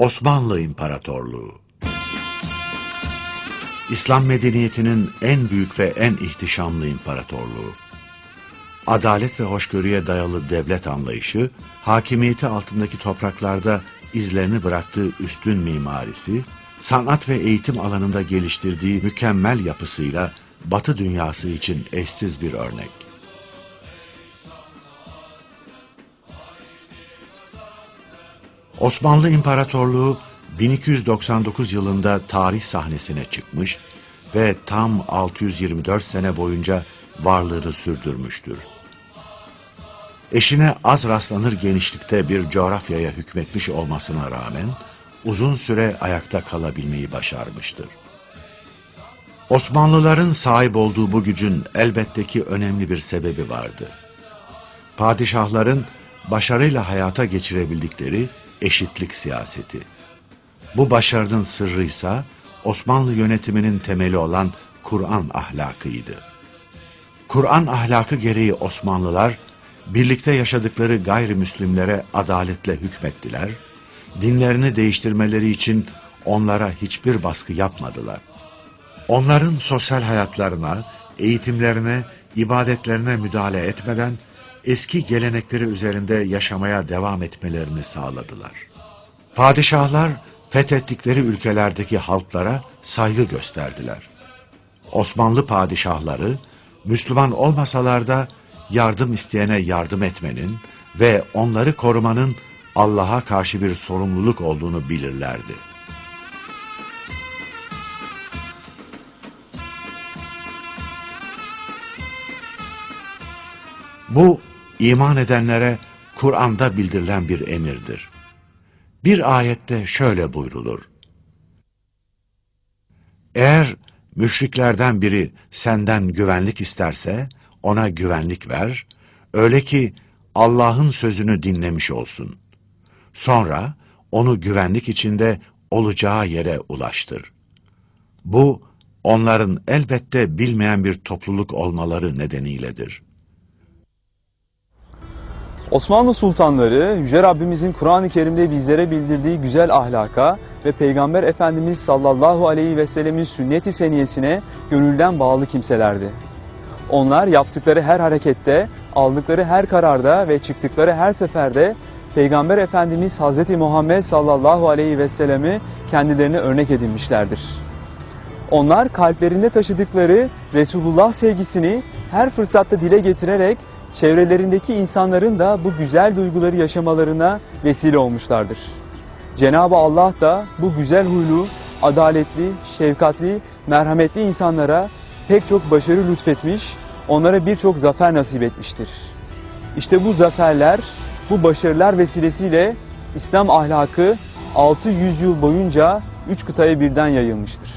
Osmanlı İmparatorluğu İslam medeniyetinin en büyük ve en ihtişamlı imparatorluğu. Adalet ve hoşgörüye dayalı devlet anlayışı, hakimiyeti altındaki topraklarda izlerini bıraktığı üstün mimarisi, sanat ve eğitim alanında geliştirdiği mükemmel yapısıyla Batı dünyası için eşsiz bir örnek. Osmanlı İmparatorluğu 1299 yılında tarih sahnesine çıkmış ve tam 624 sene boyunca varlığını sürdürmüştür. Eşine az rastlanır genişlikte bir coğrafyaya hükmetmiş olmasına rağmen uzun süre ayakta kalabilmeyi başarmıştır. Osmanlıların sahip olduğu bu gücün elbette ki önemli bir sebebi vardı. Padişahların başarıyla hayata geçirebildikleri eşitlik siyaseti. Bu başarının sırrı ise Osmanlı yönetiminin temeli olan Kur'an ahlakıydı. Kur'an ahlakı gereği Osmanlılar birlikte yaşadıkları gayrimüslimlere adaletle hükmettiler, dinlerini değiştirmeleri için onlara hiçbir baskı yapmadılar. Onların sosyal hayatlarına, eğitimlerine, ibadetlerine müdahale etmeden eski gelenekleri üzerinde yaşamaya devam etmelerini sağladılar. Padişahlar fethettikleri ülkelerdeki halklara saygı gösterdiler. Osmanlı padişahları Müslüman olmasalar da yardım isteyene yardım etmenin ve onları korumanın Allah'a karşı bir sorumluluk olduğunu bilirlerdi. Bu iman edenlere Kur'an'da bildirilen bir emirdir. Bir ayette şöyle buyrulur. Eğer müşriklerden biri senden güvenlik isterse ona güvenlik ver, öyle ki Allah'ın sözünü dinlemiş olsun. Sonra onu güvenlik içinde olacağı yere ulaştır. Bu onların elbette bilmeyen bir topluluk olmaları nedeniyledir.'' Osmanlı sultanları Yüce Rabbimizin Kur'an-ı Kerim'de bizlere bildirdiği güzel ahlaka ve Peygamber Efendimiz sallallahu aleyhi ve sellemin sünnet-i seniyesine gönülden bağlı kimselerdi. Onlar yaptıkları her harekette, aldıkları her kararda ve çıktıkları her seferde Peygamber Efendimiz Hz. Muhammed sallallahu aleyhi ve sellemi kendilerine örnek edinmişlerdir. Onlar kalplerinde taşıdıkları Resulullah sevgisini her fırsatta dile getirerek çevrelerindeki insanların da bu güzel duyguları yaşamalarına vesile olmuşlardır. Cenab-ı Allah da bu güzel huylu, adaletli, şefkatli, merhametli insanlara pek çok başarı lütfetmiş, onlara birçok zafer nasip etmiştir. İşte bu zaferler, bu başarılar vesilesiyle İslam ahlakı 600 yıl boyunca üç kıtaya birden yayılmıştır.